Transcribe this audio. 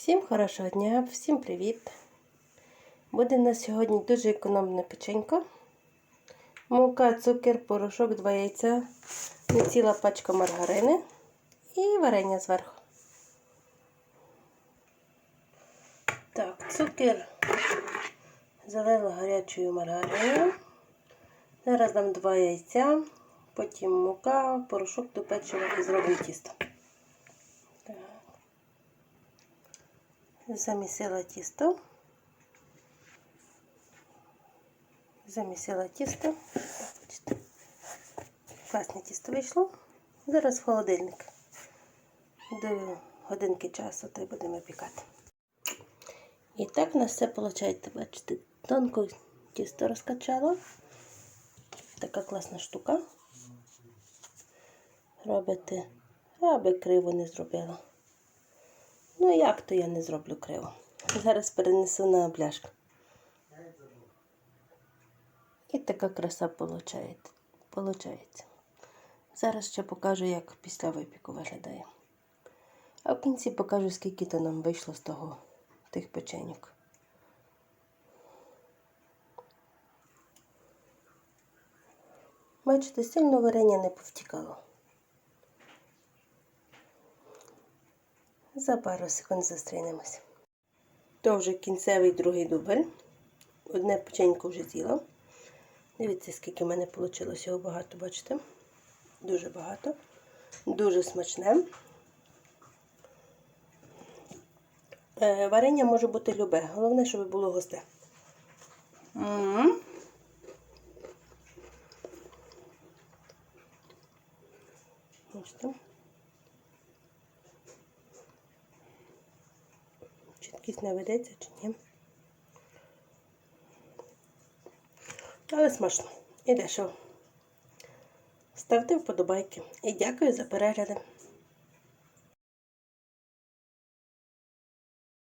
Всім хорошого дня, всім привіт! Буде на сьогодні дуже економна печенька. Мука, цукер, порошок, два яйця, ціла пачка маргарини і варення зверху. Так, цукер залила гарячою маргариною. Зараз дам два яйця, потім мука, порошок до печива і зроблю тісто. Замісила тісто. Замісила тісто. Класне тісто вийшло. Зараз в холодильник. До годинки часу та й будемо пікати. І так у нас все виходить. Бачите, тонко тісто розкачала. Така класна штука. Робити, аби криво не зробила. Ну, як то я не зроблю криво. Зараз перенесу на бляшку. І така краса получається. Зараз ще покажу, як після випіку виглядає. А в кінці покажу, скільки то нам вийшло з того тих печеньок. Бачите, сильно варення не повтікало. За пару секунд зустрінемось. То вже кінцевий другий дубль. Одне печенько вже з'їла. Дивіться, скільки в мене вийшло його багато, бачите? Дуже багато. Дуже смачне. Е, варення може бути любе. Головне, щоб було густе. М-м-м. Бачите? Чіткість не ведеться чи ні. Але смачно і дешево. Ставте вподобайки і дякую за перегляди.